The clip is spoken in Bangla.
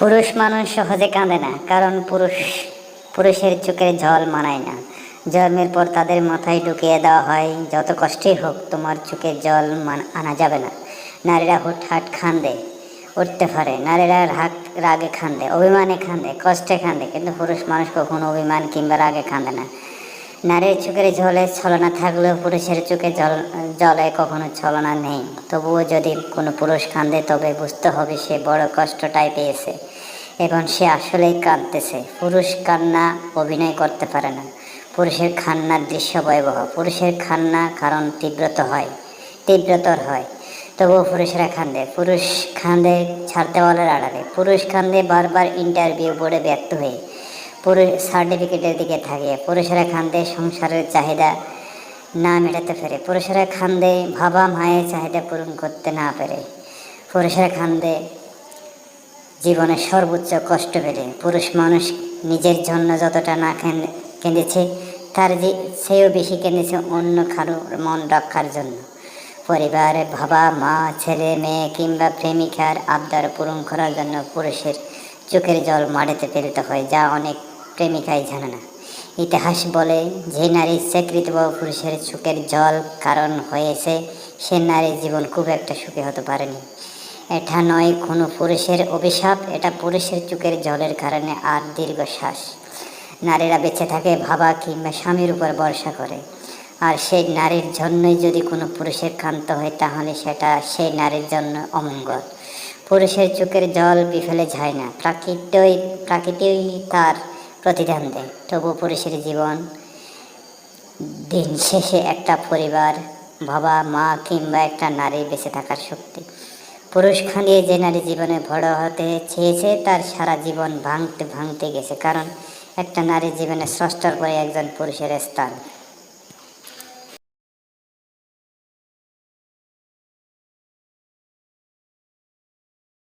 পুরুষ মানুষ সহজে কাঁদে না, কারণ পুরুষ পুরুষের চোখের জল মানায় না। জন্মের পর তাদের মাথায় ঢুকিয়ে দেওয়া হয়, যত কষ্টই হোক, তোমার চোখের জল মান আনা যাবে না। নারীরা হুটহাট খান্দে উঠতে পারে। নারীরা রাগ রাগে খান্দে অভিমানে খান্দে কষ্টে খান্দে কিন্তু পুরুষ মানুষ কখনো অভিমান কিংবা রাগে খান্দে না। নারীর চোখের জলে ছলনা থাকলেও পুরুষের চোখে জল, জলে কখনো ছলনা নেই। তবুও যদি কোনো পুরুষ কান্দে তবে বুঝতে হবে সে বড় কষ্টটাই পেয়েছে এবং সে আসলেই কাঁদতেছে। পুরুষ কান্না অভিনয় করতে পারে না। পুরুষের খান্নার দৃশ্য ভয়াবহ। পুরুষের খান্না কারণ তীব্রত হয়, তীব্রতর হয়। তবুও পুরুষরা খান্দে পুরুষ খান্দে ছাড়তে বলার আড়ালে। পুরুষ খান্দে বারবার ইন্টারভিউ বোর্ডে ব্যর্থ হয়ে। পুরুষ সার্টিফিকেটের দিকে থাকে। পুরুষেরা খান্দে সংসারের চাহিদা না মেটাতে পারে পুরুষেরা খান্দে বাবা মায়ের চাহিদা পূরণ করতে না পারে পুরুষেরা খান্দে জীবনের সর্বোচ্চ কষ্ট পেলে পুরুষ মানুষ নিজের জন্য যতটা না কেঁদেছে, তার যে, সেও বেশি কেঁদেছে অন্য কারোর মন রক্ষার জন্য। পরিবারে, বাবা, মা, ছেলে, মেয়ে কিংবা প্রেমিকার আবদার পূরণ করার জন্য পুরুষের চোখের জল মাটিতে ফেলতে হয়, যা অনেক প্রেমিকাই জানে না। ইতিহাস বলে, যে নারী স্বীকৃত পুরুষের চোখের জল কারণ হয়েছে, সে নারীর জীবন খুব একটা সুখী হতে পারেনি। এটা নয়, কোনো পুরুষের অভিশাপ, এটা পুরুষের চোখের জলের কারণে আর দীর্ঘশ্বাস। নারীরা বেঁচে থাকে ভাবা কিংবা স্বামীর উপর ভরসা করে। আর সেই নারীর জন্যই যদি কোনো পুরুষের ক্ষান্ত হয়, তাহলে সেটা সেই নারীর জন্য অমঙ্গল। পুরুষের চোখের জল বিফলে যায় না। প্রাকৃতই প্রাকৃতিই তার প্রতিদান দেয়। তবু পুরুষের জীবন দিন শেষে একটা পরিবার, বাবা, মা কিংবা একটা নারী বেঁচে থাকার শক্তি। পুরুষ খানিয়ে যে নারী জীবনে বড় হতে চেয়েছে, তার সারা জীবন ভাঙতে ভাঙতে গেছে। কারণ একটা নারীর জীবনে স্রষ্টার পরে একজন পুরুষের স্থান।